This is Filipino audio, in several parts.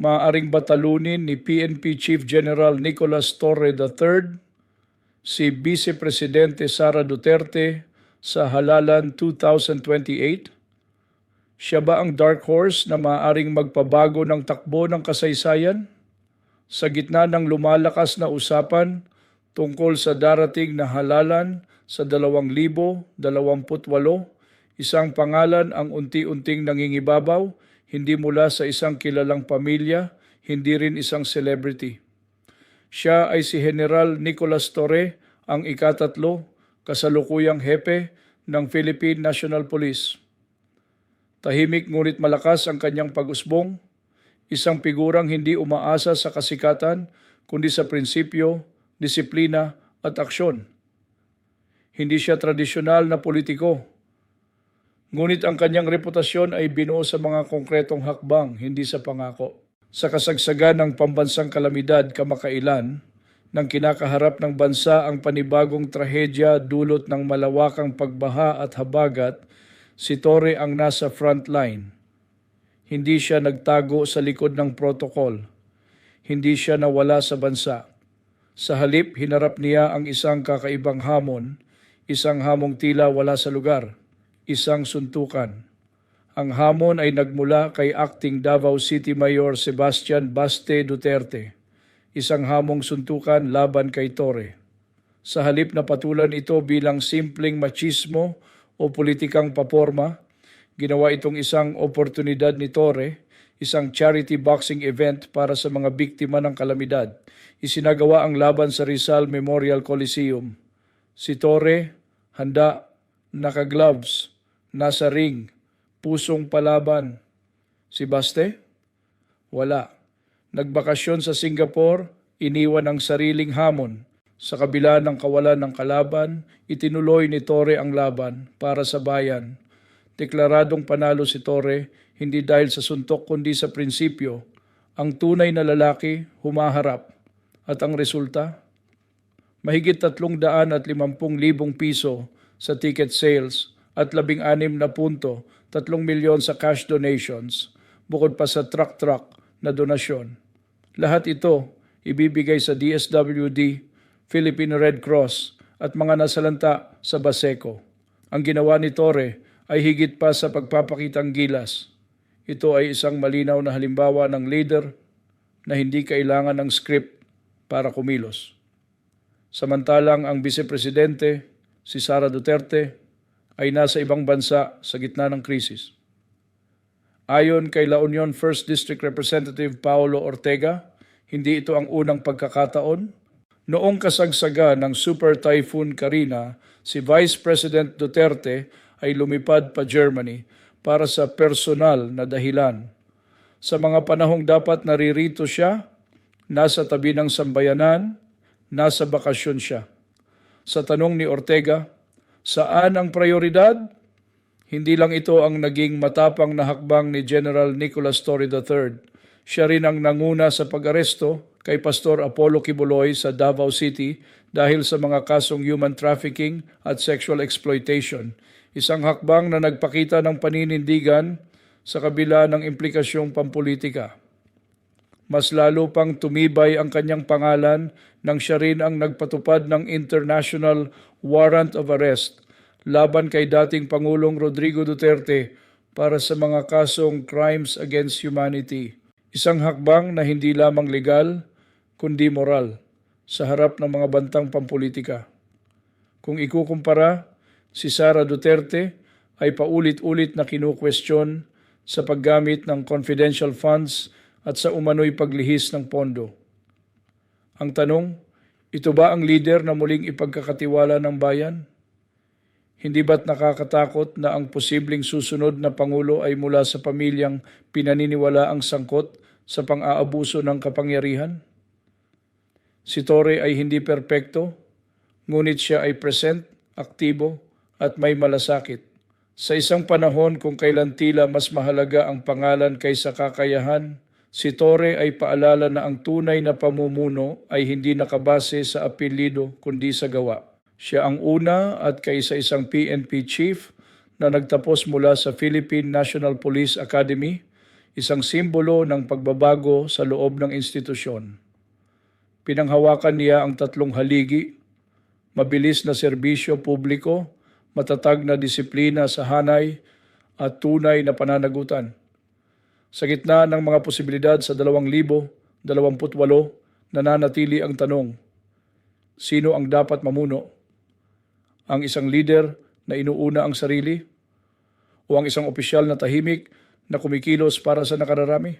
maaaring batalunin ni PNP Chief General Nicolas Torre III si Vice Presidente Sara Duterte sa halalan 2028? Siya ba ang dark horse na maaaring magpabago ng takbo ng kasaysayan? Sa gitna ng lumalakas na usapan tungkol sa darating na halalan sa 2028, isang pangalan ang unti-unting nangingibabaw, hindi mula sa isang kilalang pamilya, hindi rin isang celebrity. Siya ay si General Nicolas Torre, ang ikatatlo, kasalukuyang hepe ng Philippine National Police. Tahimik ngunit malakas ang kanyang pag-usbong, isang figurang hindi umaasa sa kasikatan kundi sa prinsipyo, disiplina at aksyon. Hindi siya tradisyonal na politiko. Ngunit ang kanyang reputasyon ay binuo sa mga konkretong hakbang, hindi sa pangako. Sa kasagsagan ng pambansang kalamidad kamakailan, nang kinakaharap ng bansa ang panibagong trahedya dulot ng malawakang pagbaha at habagat, si Torre ang nasa front line. Hindi siya nagtago sa likod ng protocol. Hindi siya nawala sa bansa. Sa halip, hinarap niya ang isang kakaibang hamon, isang hamong tila wala sa lugar, isang suntukan. Ang hamon ay nagmula kay acting Davao City Mayor Sebastian Baste Duterte, isang hamong suntukan laban kay Torre. Sa halip na patulan ito bilang simpleng machismo o politikang paporma, ginawa itong isang oportunidad ni Torre, isang charity boxing event para sa mga biktima ng kalamidad. Isinagawa ang laban sa Rizal Memorial Coliseum. Si Torre, handa, naka-gloves, nasa ring, pusong palaban. Si Baste? Wala. Nagbakasyon sa Singapore, iniwan ang sariling hamon. Sa kabila ng kawalan ng kalaban, itinuloy ni Torre ang laban para sa bayan. Deklaradong panalo si Torre hindi dahil sa suntok kundi sa prinsipyo. Ang tunay na lalaki humaharap at ang resulta? Mahigit tatlong daan at limampung libong piso sa ticket sales at labing anim na punto, tatlong milyon sa cash donations, bukod pa sa truck-truck na donasyon. Lahat ito ibibigay sa DSWD, Philippine Red Cross at mga nasalanta sa Baseco. Ang ginawa ni Torre ay higit pa sa pagpapakitang gilas. Ito ay isang malinaw na halimbawa ng leader na hindi kailangan ng script para kumilos. Samantalang ang Vice Presidente, si Sara Duterte, ay nasa ibang bansa sa gitna ng krisis. Ayon kay La Union 1st District Representative Paolo Ortega, hindi ito ang unang pagkakataon. Noong kasagsaga ng Super Typhoon Karina, si Vice President Duterte ay lumipad pa Germany para sa personal na dahilan. Sa mga panahong dapat naririto siya, nasa tabi ng sambayanan, nasa bakasyon siya. Sa tanong ni Ortega, saan ang prioridad? Hindi lang ito ang naging matapang na hakbang ni General Nicolas Torre III. Siya rin ang nanguna sa pag-aresto kay Pastor Apollo Kibuloy sa Davao City dahil sa mga kasong human trafficking at sexual exploitation. Isang hakbang na nagpakita ng paninindigan sa kabila ng implikasyong pampolitika. Mas lalo pang tumibay ang kanyang pangalan nang siya rin ang nagpatupad ng International Warrant of Arrest laban kay dating Pangulong Rodrigo Duterte para sa mga kasong crimes against humanity. Isang hakbang na hindi lamang legal, kundi moral sa harap ng mga bantang pampolitika. Kung ikukumpara, si Sara Duterte ay paulit-ulit na kinukwestiyon sa paggamit ng confidential funds at sa umano'y paglihis ng pondo. Ang tanong, ito ba ang leader na muling ipagkakatiwala ng bayan? Hindi ba't nakakatakot na ang posibleng susunod na Pangulo ay mula sa pamilyang pinaniniwala ang sangkot sa pang-aabuso ng kapangyarihan? Si Torre ay hindi perpekto, ngunit siya ay present, aktibo, at may malasakit. Sa isang panahon kung kailan tila mas mahalaga ang pangalan kaysa kakayahan, si Torre ay paalala na ang tunay na pamumuno ay hindi nakabase sa apelido kundi sa gawa. Siya ang una at kaisa-isang PNP chief na nagtapos mula sa Philippine National Police Academy, isang simbolo ng pagbabago sa loob ng institusyon. Pinanghawakan niya ang tatlong haligi, mabilis na serbisyo publiko, matatag na disiplina sa hanay, at tunay na pananagutan. Sa gitna ng mga posibilidad sa 2028, nananatili ang tanong, sino ang dapat mamuno? Ang isang leader na inuuna ang sarili? O ang isang opisyal na tahimik na kumikilos para sa nakararami?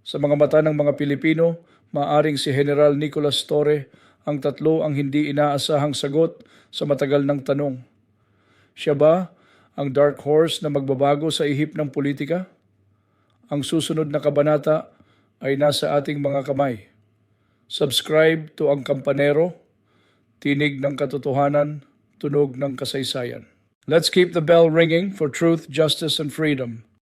Sa mga mata ng mga Pilipino, maaring si General Nicolas Torre ang tatlo ang hindi inaasahang sagot sa matagal ng tanong. Siya ba ang dark horse na magbabago sa ihip ng politika? Ang susunod na kabanata ay nasa ating mga kamay. Subscribe to Ang Kampanero, Tinig ng Katotohanan, Tunog ng Kasaysayan. Let's keep the bell ringing for truth, justice, and freedom.